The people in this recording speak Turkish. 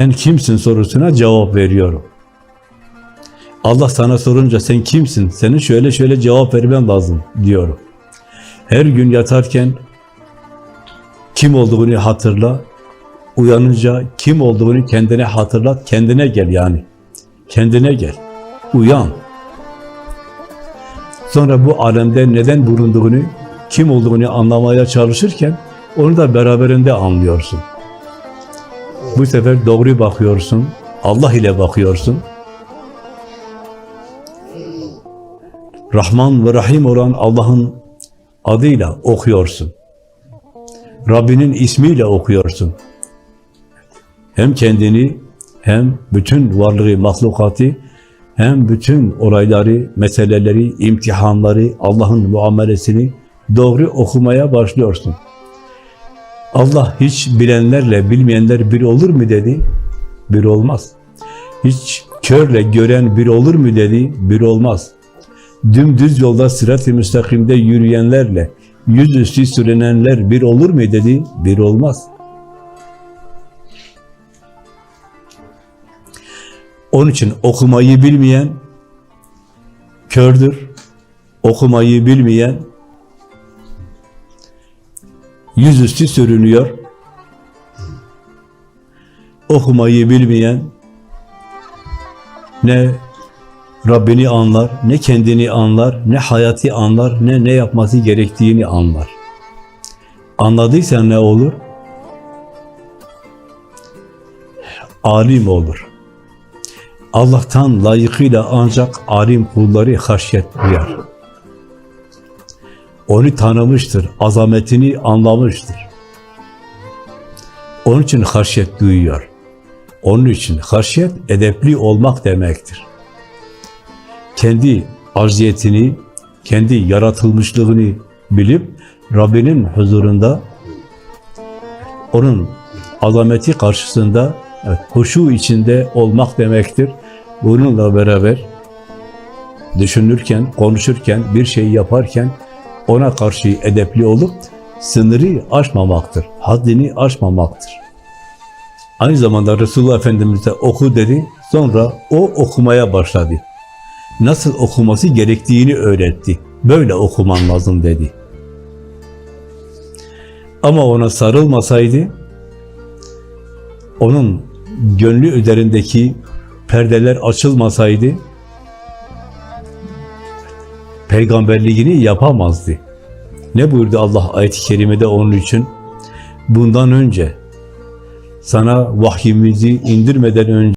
Sen kimsin sorusuna cevap veriyorum. Allah sana sorunca sen kimsin? Senin şöyle şöyle cevap vermen lazım diyorum. Her gün yatarken kim olduğunu hatırla. Uyanınca kim olduğunu kendine hatırlat. Kendine gel yani. Kendine gel. Uyan. Sonra bu alemde neden bulunduğunu, kim olduğunu anlamaya çalışırken onu da beraberinde anlıyorsun. Bu sefer doğru bakıyorsun, Allah ile bakıyorsun. Rahman ve Rahim olan Allah'ın adıyla okuyorsun. Rabbinin ismiyle okuyorsun. Hem kendini hem bütün varlığı, mahlukatı hem bütün olayları, meseleleri, imtihanları, Allah'ın muamelesini doğru okumaya başlıyorsun. Allah hiç bilenlerle bilmeyenler bir olur mu dedi? Bir olmaz. Hiç körle gören bir olur mu dedi? Bir olmaz. Dümdüz yolda sırat-ı müstakimde yürüyenlerle yüzüstü sürünenler bir olur mu dedi? Bir olmaz. Onun için okumayı bilmeyen kördür. Okumayı bilmeyen yüzüstü sürünüyor. Okumayı bilmeyen ne Rabbini anlar, ne kendini anlar, ne hayatı anlar, ne ne yapması gerektiğini anlar. Anladıysa ne olur? Alim olur. Allah'tan layıkıyla ancak alim kulları haşyet duyar. Onu tanımıştır, azametini anlamıştır. Onun için haşyet duyuyor. Onun için haşyet edepli olmak demektir. Kendi acziyetini, kendi yaratılmışlığını bilip Rabbinin huzurunda onun azameti karşısında evet, huşu içinde olmak demektir. Bununla beraber düşünürken, konuşurken, bir şey yaparken ona karşı edepli olup sınırı aşmamaktır. Haddini aşmamaktır. Aynı zamanda Resulullah Efendimiz de oku dedi. Sonra o okumaya başladı. Nasıl okuması gerektiğini öğretti. Böyle okuman lazım dedi. Ama ona sarılmasaydı, onun gönlü üzerindeki perdeler açılmasaydı, peygamberliğini yapamazdı. Ne buyurdu Allah ayet-i kerimede onun için? Bundan önce sana vahyimizi indirmeden önce